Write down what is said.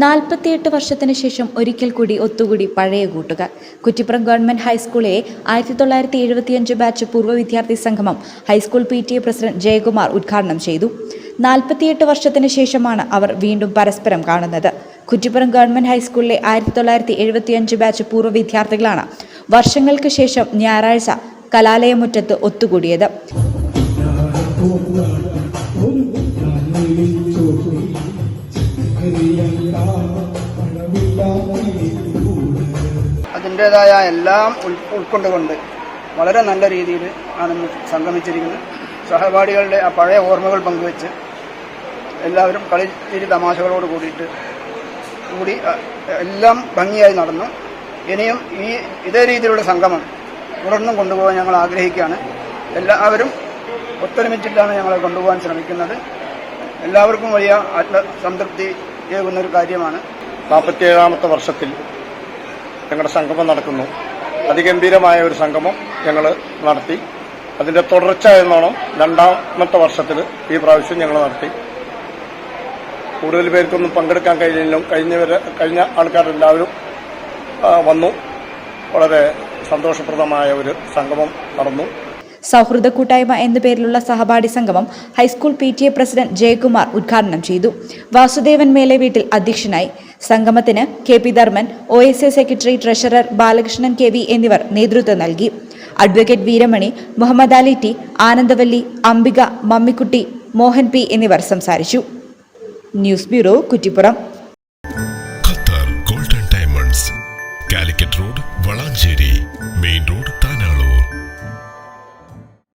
നാൽപ്പത്തിയെട്ട് വർഷത്തിന് ശേഷം ഒരിക്കൽ കൂടി ഒത്തുകൂടി പഴയ കൂട്ടുകാർ. കുറ്റിപ്പുറം ഗവൺമെന്റ് ഹൈസ്കൂളിലെ ആയിരത്തി തൊള്ളായിരത്തി എഴുപത്തിയഞ്ച് ബാച്ച് പൂർവ വിദ്യാർത്ഥി സംഗമം high school P T A president Jayakumar ഉദ്ഘാടനം ചെയ്തു. നാൽപ്പത്തിയെട്ട് വർഷത്തിന് ശേഷമാണ് അവർ വീണ്ടും പരസ്പരം കാണുന്നത്. കുറ്റിപ്പുറം ഗവൺമെന്റ് ഹൈസ്കൂളിലെ ആയിരത്തി തൊള്ളായിരത്തി എഴുപത്തിയഞ്ച് ബാച്ച് പൂർവ വിദ്യാർത്ഥികളാണ് വർഷങ്ങൾക്ക് ശേഷം ഞായറാഴ്ച കലാലയമുറ്റത്ത് ഒത്തുകൂടിയത്. അതിന്റേതായ എല്ലാം ഉൾ ഉൾക്കൊണ്ടുകൊണ്ട് വളരെ നല്ല രീതിയിൽ ആണ് സംഗമിച്ചിരിക്കുന്നത് സഹപാഠികളുടെ ആ പഴയ ഓർമ്മകൾ പങ്കുവെച്ച് എല്ലാവരും കളി ചിരി തമാശകളോട് കൂടിയിട്ട് കൂടി എല്ലാം ഭംഗിയായി നടന്നു. ഇനിയും ഈ ഇതേ രീതിയിലുള്ള സംഗമം തുടർന്നും കൊണ്ടുപോകാൻ ഞങ്ങൾ ആഗ്രഹിക്കുകയാണ്. എല്ലാവരും ഒത്തൊരുമിച്ചിട്ടാണ് ഞങ്ങളെ കൊണ്ടുപോകാൻ ശ്രമിക്കുന്നത്. എല്ലാവർക്കും വലിയ ആത്മസംതൃപ്തി ഏകുന്ന ഒരു കാര്യമാണ്. നാൽപ്പത്തിയേഴാമത്തെ വർഷത്തിൽ ഞങ്ങളുടെ സംഗമം നടക്കുന്നു. അതിഗംഭീരമായ ഒരു സംഗമം ഞങ്ങൾ നടത്തി. അതിന്റെ തുടർച്ച എന്നോണം രണ്ടാമത്തെ വർഷത്തിൽ ഈ പ്രാവശ്യം ഞങ്ങൾ നടത്തി. കൂടുതൽ പേർക്കൊന്നും പങ്കെടുക്കാൻ കഴിഞ്ഞില്ലെങ്കിലും കഴിഞ്ഞവരെ കഴിഞ്ഞ ആൾക്കാരെല്ലാവരും വന്നു. വളരെ സന്തോഷപ്രദമായ ഒരു സംഗമം നടന്നു. സൗഹൃദ കൂട്ടായ്മ എന്നു പേരിലുള്ള സഹപാഠി സംഗമം high school P T A president Jayakumar ഉദ്ഘാടനം ചെയ്തു. വാസുദേവൻ മേലെ വീട്ടിൽ അധ്യക്ഷനായി. സംഗമത്തിന് K P Dharman O S A secretary treasurer Balakrishnan K V എന്നിവർ നേതൃത്വം നൽകി. Advocate Veeramani Muhammad Ali T Anandavalli Ambika Mammikutty Mohan P എന്നിവർ സംസാരിച്ചു. News bureau Kuttippuram.